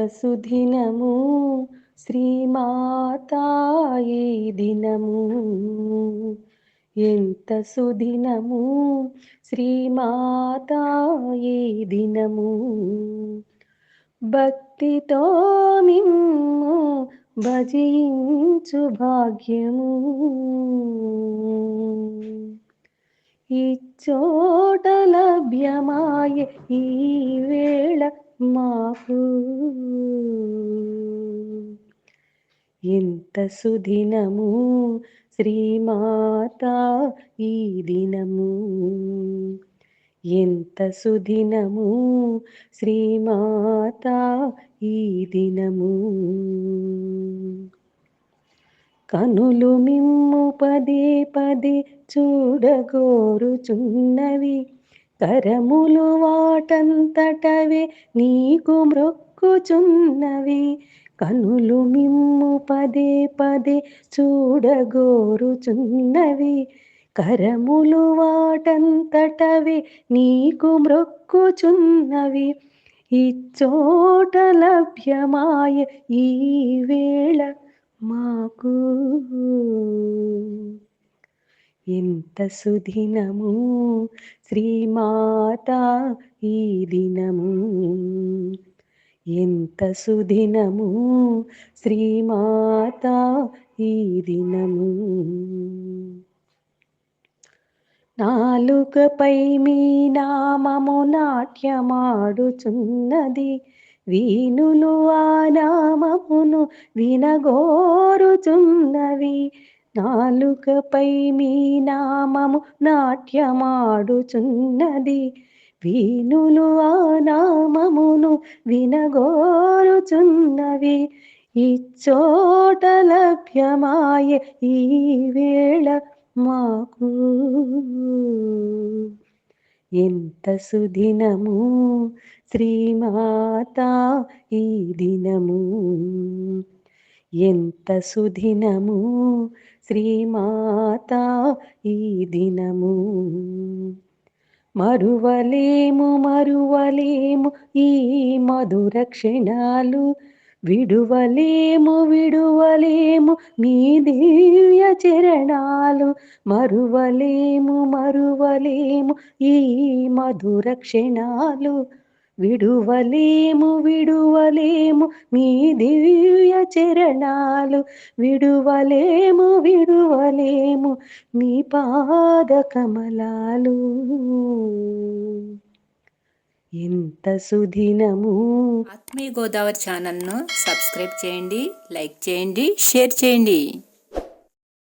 సుదినము శ్రీమాతాయి దినము. ఎంత సుదినము శ్రీమాతాయి దినము. భక్తితో మిమ్ము భజించు భాగ్యము. ఇచ్చోట లభ్యమాయే ఈ వేళ మాకు సుదినము శ్రీమాత ఈ దినము. ఎంత సుదినము శ్రీమాత ఈ దినము. కనులు మిమ్ము పదే పదే చూడగోరుచున్నవి. కరములు వాటంతటవే నీకు మ్రొక్కుచున్నవి. కనులు మిమ్ము పదే పదే చూడగోరుచున్నవి. కరములు వాటంతటవి నీకు మ్రొక్కుచున్నవి. ఇచ్చోట లభ్యమాయ ఈ వేళ మాకు. ఎంత సుదినము శ్రీమాత ఈ దినము. ఎంత సుదినము శ్రీమాత ఈ దినము? నాలుకపై మీ నామము నాట్యమాడుచున్నది. వీణులు ఆ నామమును వినగోరుచున్నవి. నాలుకపై మీ నామము నాట్యమాడుచున్నది. వీణులు ఆ నామమును వినగోరుచున్నవి. ఇచ్చోట లభ్యమాయే ఈ వేళ మాకు. ఎంత సుదినము శ్రీమాత ఈ దినము. ఎంత సుదినము శ్రీమాత ఈ దినము. మరువలేము మరువలేము ఈ మధుర క్షణాలు. విడువలేము విడువలేము మీ దివ్య చరణాలు. మరువలేము మరువలేము ఈ మధుర క్షణాలు. విడువలేము విడువలేము మీ దివ్య చరణాలు. విడువలేము విడువలేము మీ పాద కమలాలు. ఎంత సుదినము. ఆత్మీయ గోదావరి ఛానల్ను సబ్స్క్రైబ్ చేయండి లైక్ చేయండి షేర్ చేయండి.